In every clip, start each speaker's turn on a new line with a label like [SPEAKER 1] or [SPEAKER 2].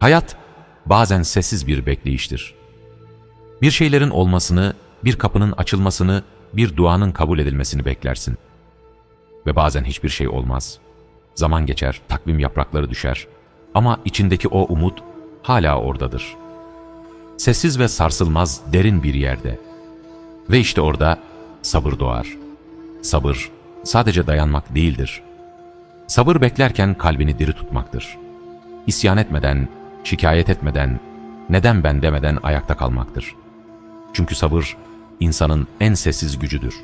[SPEAKER 1] Hayat bazen sessiz bir bekleyiştir. Bir şeylerin olmasını, bir kapının açılmasını, bir duanın kabul edilmesini beklersin. Ve bazen hiçbir şey olmaz. Zaman geçer, takvim yaprakları düşer. Ama içindeki o umut hala oradadır. Sessiz ve sarsılmaz derin bir yerde. Ve işte orada sabır doğar. Sabır sadece dayanmak değildir. Sabır beklerken kalbini diri tutmaktır. İsyan etmeden, şikayet etmeden, neden ben demeden ayakta kalmaktır. Çünkü sabır insanın en sessiz gücüdür.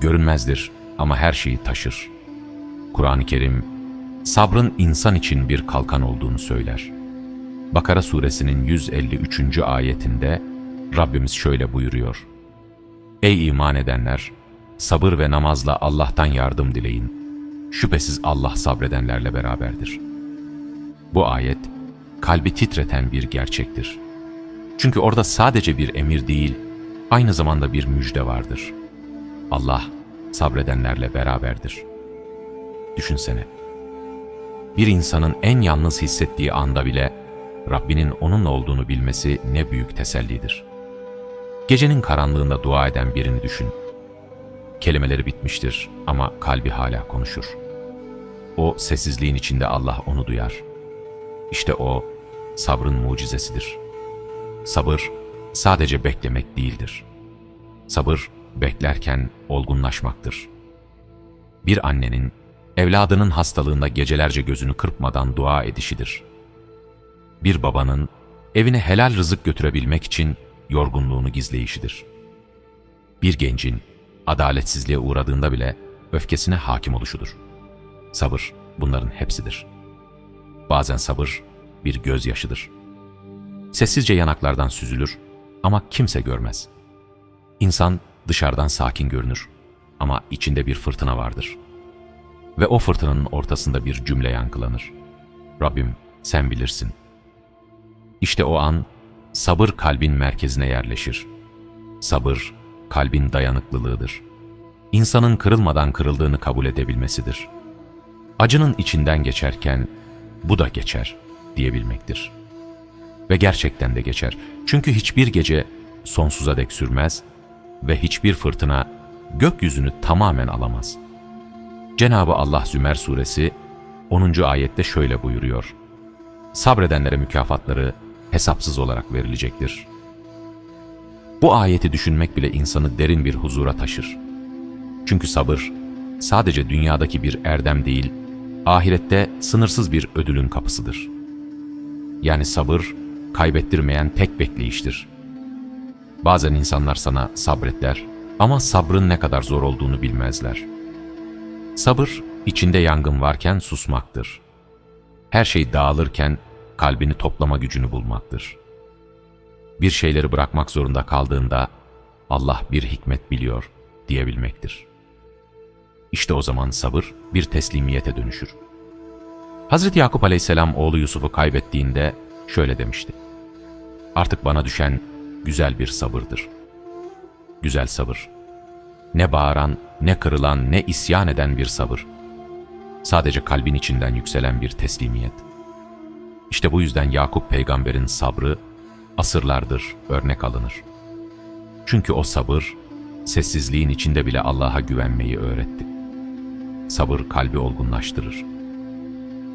[SPEAKER 1] Görünmezdir ama her şeyi taşır. Kur'an-ı Kerim sabrın insan için bir kalkan olduğunu söyler. Bakara suresinin 153. ayetinde Rabbimiz şöyle buyuruyor. Ey iman edenler! Sabır ve namazla Allah'tan yardım dileyin. Şüphesiz Allah sabredenlerle beraberdir. Bu ayet, kalbi titreten bir gerçektir. Çünkü orada sadece bir emir değil, aynı zamanda bir müjde vardır. Allah sabredenlerle beraberdir. Düşünsene. Bir insanın en yalnız hissettiği anda bile Rabbinin onunla olduğunu bilmesi ne büyük tesellidir. Gecenin karanlığında dua eden birini düşün. Kelimeleri bitmiştir ama kalbi hala konuşur. O sessizliğin içinde Allah onu duyar. İşte o sabrın mucizesidir. Sabır sadece beklemek değildir. Sabır beklerken olgunlaşmaktır. Bir annenin evladının hastalığında gecelerce gözünü kırpmadan dua edişidir. Bir babanın evine helal rızık götürebilmek için yorgunluğunu gizleyişidir. Bir gencin adaletsizliğe uğradığında bile öfkesine hakim oluşudur. Sabır bunların hepsidir. Bazen sabır bir gözyaşıdır. Sessizce yanaklardan süzülür ama kimse görmez. İnsan dışarıdan sakin görünür ama içinde bir fırtına vardır. Ve o fırtınanın ortasında bir cümle yankılanır. Rabbim sen bilirsin. İşte o an sabır kalbin merkezine yerleşir. Sabır kalbin dayanıklılığıdır. İnsanın kırılmadan kırıldığını kabul edebilmesidir. Acının içinden geçerken bu da geçer diyebilmektir. Ve gerçekten de geçer. Çünkü hiçbir gece sonsuza dek sürmez ve hiçbir fırtına gökyüzünü tamamen alamaz. Cenabı Allah Zümer suresi 10. ayette şöyle buyuruyor. Sabredenlere mükafatları hesapsız olarak verilecektir. Bu ayeti düşünmek bile insanı derin bir huzura taşır. Çünkü sabır sadece dünyadaki bir erdem değil, ahirette sınırsız bir ödülün kapısıdır. Yani sabır, kaybettirmeyen tek bekleyiştir. Bazen insanlar sana sabret der ama sabrın ne kadar zor olduğunu bilmezler. Sabır, içinde yangın varken susmaktır. Her şey dağılırken kalbini toplama gücünü bulmaktır. Bir şeyleri bırakmak zorunda kaldığında Allah bir hikmet biliyor diyebilmektir. İşte o zaman sabır bir teslimiyete dönüşür. Hazreti Yakup aleyhisselam oğlu Yusuf'u kaybettiğinde şöyle demişti. Artık bana düşen güzel bir sabırdır. Güzel sabır. Ne bağıran, ne kırılan, ne isyan eden bir sabır. Sadece kalbin içinden yükselen bir teslimiyet. İşte bu yüzden Yakup peygamberin sabrı asırlardır örnek alınır. Çünkü o sabır, sessizliğin içinde bile Allah'a güvenmeyi öğretti. Sabır kalbi olgunlaştırır.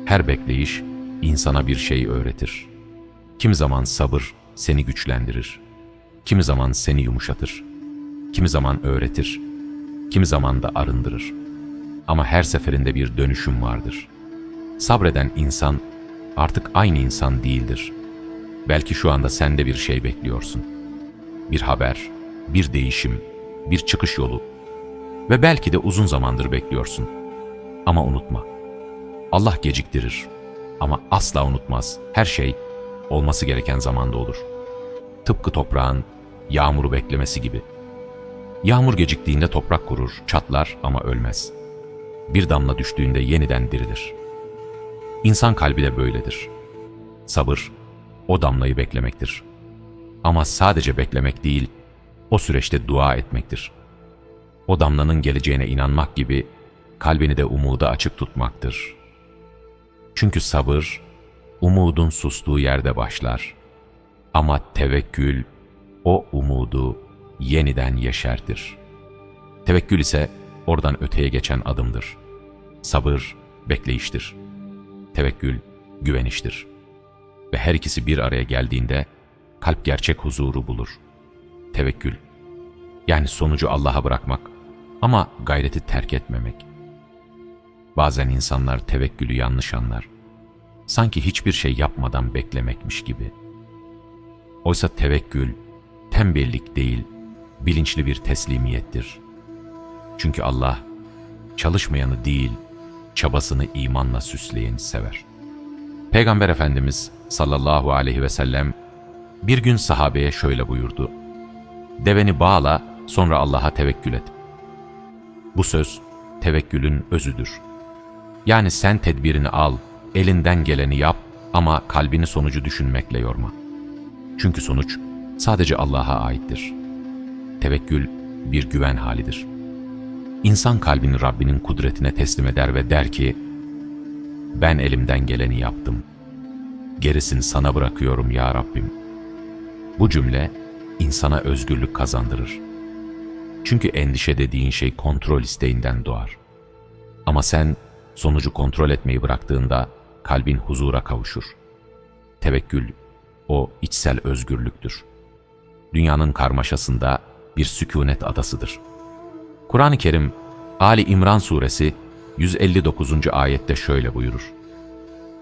[SPEAKER 1] Her bekleyiş insana bir şey öğretir. Kimi zaman sabır seni güçlendirir. Kimi zaman seni yumuşatır. Kimi zaman öğretir. Kimi zaman da arındırır. Ama her seferinde bir dönüşüm vardır. Sabreden insan artık aynı insan değildir. Belki şu anda sen de bir şey bekliyorsun. Bir haber, bir değişim, bir çıkış yolu ve belki de uzun zamandır bekliyorsun. Ama unutma. Allah geciktirir ama asla unutmaz. Her şey olması gereken zamanda olur. Tıpkı toprağın yağmuru beklemesi gibi. Yağmur geciktiğinde toprak kurur, çatlar ama ölmez. Bir damla düştüğünde yeniden dirilir. İnsan kalbi de böyledir. Sabır, o damlayı beklemektir. Ama sadece beklemek değil, o süreçte dua etmektir. O damlanın geleceğine inanmak gibi kalbini de umuda açık tutmaktır. Çünkü sabır, umudun sustuğu yerde başlar. Ama tevekkül o umudu yeniden yeşertir. Tevekkül ise oradan öteye geçen adımdır. Sabır, bekleyiştir. Tevekkül, güveniştir. Ve her ikisi bir araya geldiğinde kalp gerçek huzuru bulur. Tevekkül, yani sonucu Allah'a bırakmak ama gayreti terk etmemek. Bazen insanlar tevekkülü yanlış anlar. Sanki hiçbir şey yapmadan beklemekmiş gibi. Oysa tevekkül, tembellik değil, bilinçli bir teslimiyettir. Çünkü Allah, çalışmayanı değil, çabasını imanla süsleyeni sever. Peygamber Efendimiz sallallahu aleyhi ve sellem bir gün sahabeye şöyle buyurdu. Deveni bağla, sonra Allah'a tevekkül et. Bu söz, tevekkülün özüdür. Yani sen tedbirini al, elinden geleni yap ama kalbini sonucu düşünmekle yorma. Çünkü sonuç sadece Allah'a aittir. Tevekkül bir güven halidir. İnsan kalbini Rabbinin kudretine teslim eder ve der ki, ben elimden geleni yaptım. Gerisini sana bırakıyorum ya Rabbim. Bu cümle insana özgürlük kazandırır. Çünkü endişe dediğin şey kontrol isteğinden doğar. Ama sen sonucu kontrol etmeyi bıraktığında kalbin huzura kavuşur. Tevekkül, o içsel özgürlüktür. Dünyanın karmaşasında bir sükunet adasıdır. Kur'an-ı Kerim, Ali İmran suresi 159. ayette şöyle buyurur.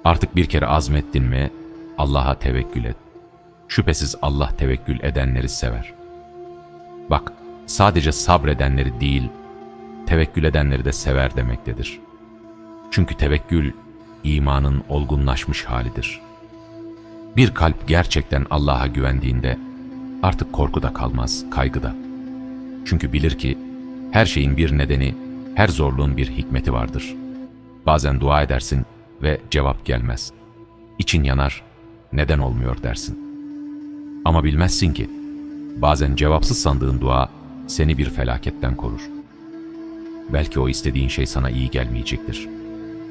[SPEAKER 1] Artık bir kere azmettin mi Allah'a tevekkül et. Şüphesiz Allah tevekkül edenleri sever. Bak, sadece sabredenleri değil, tevekkül edenleri de sever demektedir. Çünkü tevekkül, imanın olgunlaşmış halidir. Bir kalp gerçekten Allah'a güvendiğinde, artık korku da kalmaz, kaygı da. Çünkü bilir ki, her şeyin bir nedeni, her zorluğun bir hikmeti vardır. Bazen dua edersin ve cevap gelmez. İçin yanar, neden olmuyor dersin. Ama bilmezsin ki, bazen cevapsız sandığın dua seni bir felaketten korur. Belki o istediğin şey sana iyi gelmeyecektir.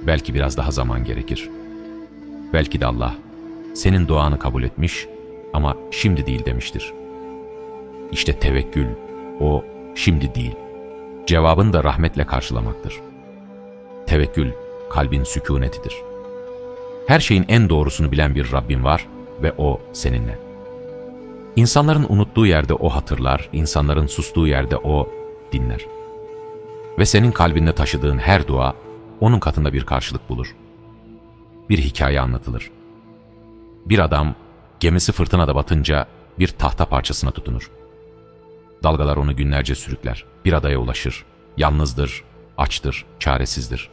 [SPEAKER 1] Belki biraz daha zaman gerekir. Belki de Allah senin duanı kabul etmiş ama şimdi değil demiştir. İşte tevekkül o şimdi değil. Cevabını da rahmetle karşılamaktır. Tevekkül kalbin sükunetidir. Her şeyin en doğrusunu bilen bir Rabbin var ve O seninle. İnsanların unuttuğu yerde O hatırlar, insanların sustuğu yerde O dinler. Ve senin kalbinde taşıdığın her dua O'nun katında bir karşılık bulur. Bir hikaye anlatılır. Bir adam gemisi fırtınada batınca bir tahta parçasına tutunur. Dalgalar onu günlerce sürükler. Bir adaya ulaşır. Yalnızdır, açtır, çaresizdir.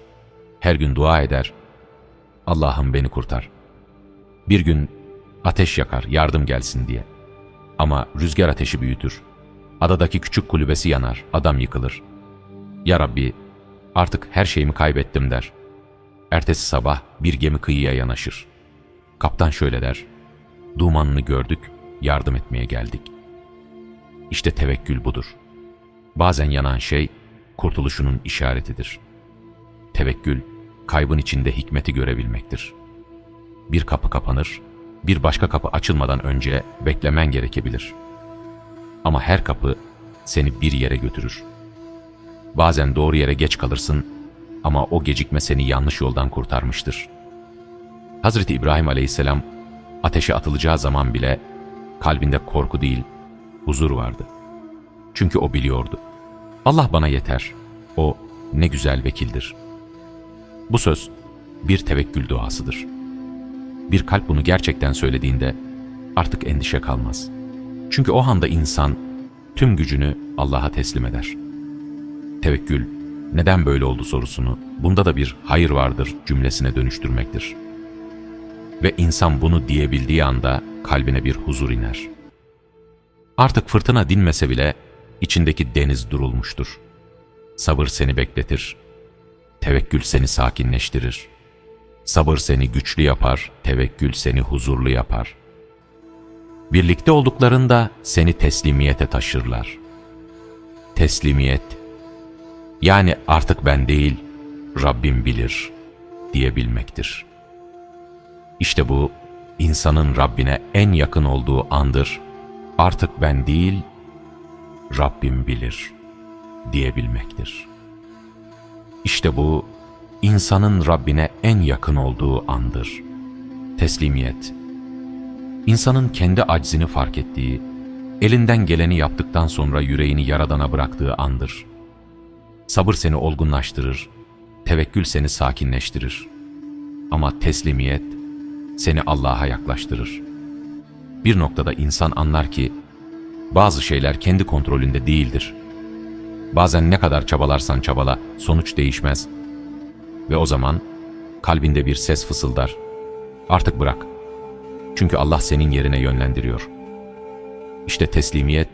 [SPEAKER 1] Her gün dua eder. Allah'ım beni kurtar. Bir gün ateş yakar, yardım gelsin diye. Ama rüzgar ateşi büyütür. Adadaki küçük kulübesi yanar, adam yıkılır. Ya Rabbi, artık her şeyimi kaybettim der. Ertesi sabah bir gemi kıyıya yanaşır. Kaptan şöyle der, dumanını gördük, yardım etmeye geldik. İşte tevekkül budur. Bazen yanan şey, kurtuluşunun işaretidir. Tevekkül, kaybın içinde hikmeti görebilmektir. Bir kapı kapanır, bir başka kapı açılmadan önce beklemen gerekebilir. Ama her kapı seni bir yere götürür. Bazen doğru yere geç kalırsın ama o gecikme seni yanlış yoldan kurtarmıştır. Hazreti İbrahim aleyhisselam ateşe atılacağı zaman bile kalbinde korku değil, huzur vardı. Çünkü o biliyordu. Allah bana yeter. O ne güzel vekildir. Bu söz bir tevekkül duasıdır. Bir kalp bunu gerçekten söylediğinde artık endişe kalmaz. Çünkü o anda insan tüm gücünü Allah'a teslim eder. Tevekkül, neden böyle oldu sorusunu, bunda da bir hayır vardır cümlesine dönüştürmektir. Ve insan bunu diyebildiği anda kalbine bir huzur iner. Artık fırtına dinmese bile içindeki deniz durulmuştur. Sabır seni bekletir, tevekkül seni sakinleştirir. Sabır seni güçlü yapar, tevekkül seni huzurlu yapar. Birlikte olduklarında seni teslimiyete taşırlar. Teslimiyet, yani artık ben değil, Rabbim bilir diyebilmektir. İşte bu, insanın Rabbine en yakın olduğu andır. Artık ben değil, Rabbim bilir diyebilmektir. İşte bu, insanın Rabbine en yakın olduğu andır. Teslimiyet. İnsanın kendi aczini fark ettiği, elinden geleni yaptıktan sonra yüreğini Yaradan'a bıraktığı andır. Sabır seni olgunlaştırır, tevekkül seni sakinleştirir. Ama teslimiyet seni Allah'a yaklaştırır. Bir noktada insan anlar ki, bazı şeyler kendi kontrolünde değildir. Bazen ne kadar çabalarsan çabala, sonuç değişmez. Ve o zaman kalbinde bir ses fısıldar. Artık bırak. Çünkü Allah senin yerine yönlendiriyor. İşte teslimiyet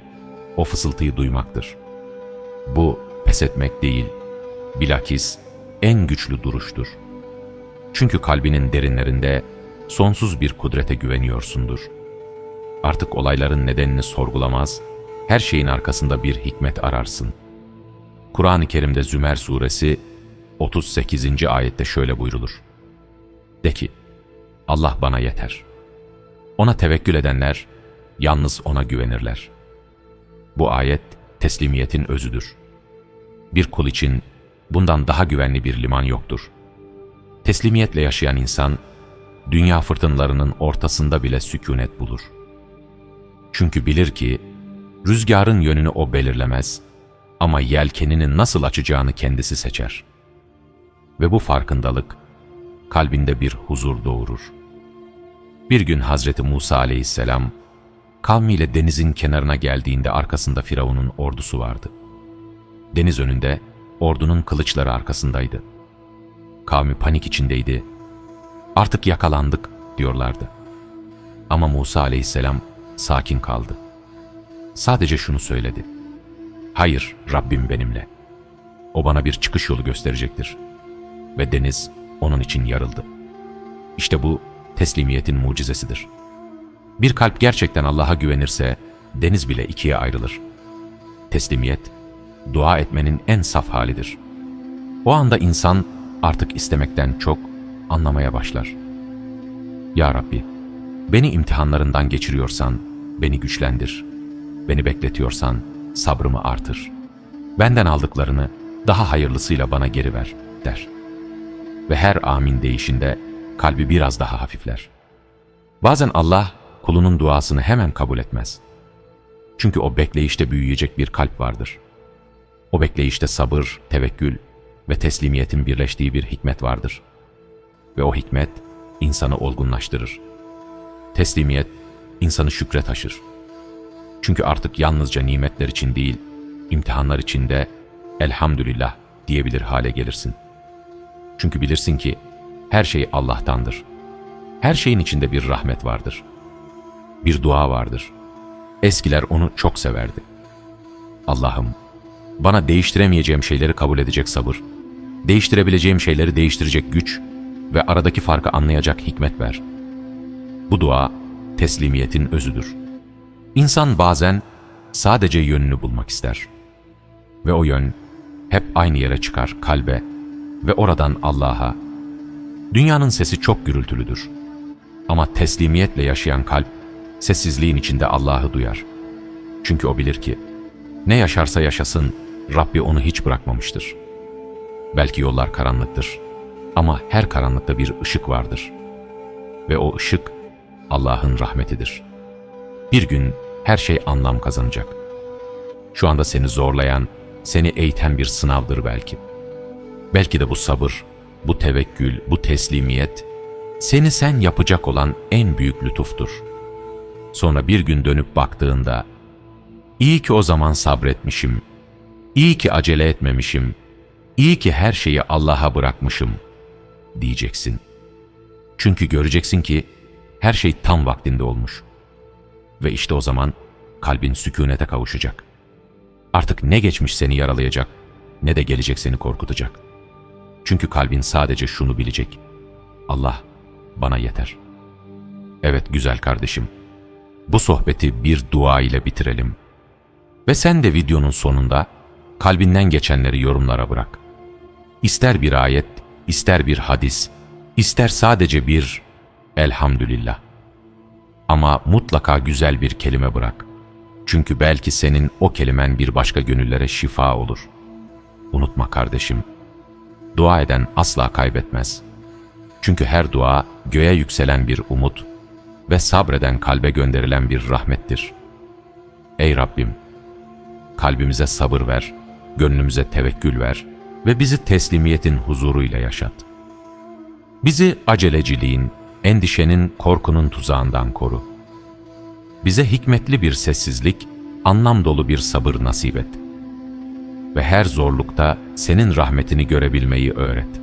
[SPEAKER 1] o fısıltıyı duymaktır. Bu pes etmek değil, bilakis en güçlü duruştur. Çünkü kalbinin derinlerinde sonsuz bir kudrete güveniyorsundur. Artık olayların nedenini sorgulamaz, her şeyin arkasında bir hikmet ararsın. Kur'an-ı Kerim'de Zümer suresi 38. ayette şöyle buyrulur. De ki, Allah bana yeter. Ona tevekkül edenler, yalnız ona güvenirler. Bu ayet teslimiyetin özüdür. Bir kul için bundan daha güvenli bir liman yoktur. Teslimiyetle yaşayan insan, dünya fırtınalarının ortasında bile sükunet bulur. Çünkü bilir ki, rüzgarın yönünü o belirlemez ama yelkenini nasıl açacağını kendisi seçer. Ve bu farkındalık, kalbinde bir huzur doğurur. Bir gün Hazreti Musa aleyhisselam, kavmiyle denizin kenarına geldiğinde arkasında Firavun'un ordusu vardı. Deniz önünde, ordunun kılıçları arkasındaydı. Kavmi panik içindeydi. Artık yakalandık diyorlardı. Ama Musa aleyhisselam sakin kaldı. Sadece şunu söyledi. Hayır Rabbim benimle. O bana bir çıkış yolu gösterecektir. Ve deniz onun için yarıldı. İşte bu teslimiyetin mucizesidir. Bir kalp gerçekten Allah'a güvenirse deniz bile ikiye ayrılır. Teslimiyet, dua etmenin en saf halidir. O anda insan artık istemekten çok anlamaya başlar. Ya Rabbi, beni imtihanlarından geçiriyorsan beni güçlendir. Beni bekletiyorsan sabrımı artır. Benden aldıklarını daha hayırlısıyla bana geri ver, der. Ve her amin deyişinde kalbi biraz daha hafifler. Bazen Allah kulunun duasını hemen kabul etmez. Çünkü o bekleyişte büyüyecek bir kalp vardır. O bekleyişte sabır, tevekkül ve teslimiyetin birleştiği bir hikmet vardır. Ve o hikmet insanı olgunlaştırır. Teslimiyet insanı şükre taşır. Çünkü artık yalnızca nimetler için değil, imtihanlar için de elhamdülillah diyebilir hale gelirsin. Çünkü bilirsin ki her şey Allah'tandır. Her şeyin içinde bir rahmet vardır. Bir dua vardır. Eskiler onu çok severdi. Allah'ım, bana değiştiremeyeceğim şeyleri kabul edecek sabır, değiştirebileceğim şeyleri değiştirecek güç ve aradaki farkı anlayacak hikmet ver. Bu dua teslimiyetin özüdür. İnsan bazen sadece yönünü bulmak ister. Ve o yön hep aynı yere çıkar kalbe ve oradan Allah'a. Dünyanın sesi çok gürültülüdür. Ama teslimiyetle yaşayan kalp sessizliğin içinde Allah'ı duyar. Çünkü o bilir ki ne yaşarsa yaşasın Rabbi onu hiç bırakmamıştır. Belki yollar karanlıktır ama her karanlıkta bir ışık vardır. Ve o ışık Allah'ın rahmetidir. Bir gün her şey anlam kazanacak. Şu anda seni zorlayan, seni eğiten bir sınavdır belki. Belki de bu sabır, bu tevekkül, bu teslimiyet, seni sen yapacak olan en büyük lütuftur. Sonra bir gün dönüp baktığında, iyi ki o zaman sabretmişim, iyi ki acele etmemişim, iyi ki her şeyi Allah'a bırakmışım diyeceksin. Çünkü göreceksin ki her şey tam vaktinde olmuş. Ve işte o zaman kalbin sükunete kavuşacak. Artık ne geçmiş seni yaralayacak ne de gelecek seni korkutacak. Çünkü kalbin sadece şunu bilecek. Allah bana yeter. Evet güzel kardeşim. Bu sohbeti bir dua ile bitirelim. Ve sen de videonun sonunda kalbinden geçenleri yorumlara bırak. İster bir ayet, ister bir hadis, ister sadece bir Elhamdülillah. Ama mutlaka güzel bir kelime bırak. Çünkü belki senin o kelimen bir başka gönüllere şifa olur. Unutma kardeşim, dua eden asla kaybetmez. Çünkü her dua göğe yükselen bir umut ve sabreden kalbe gönderilen bir rahmettir. Ey Rabbim, kalbimize sabır ver, gönlümüze tevekkül ver ve bizi teslimiyetin huzuruyla yaşat. Bizi aceleciliğin, endişenin, korkunun tuzağından koru. Bize hikmetli bir sessizlik, anlam dolu bir sabır nasip et. Ve her zorlukta senin rahmetini görebilmeyi öğret.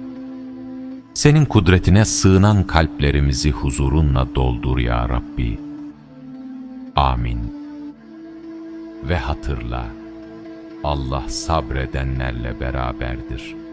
[SPEAKER 1] Senin kudretine sığınan kalplerimizi huzurunla doldur ya Rabbi. Amin. Ve hatırla, Allah sabredenlerle beraberdir.''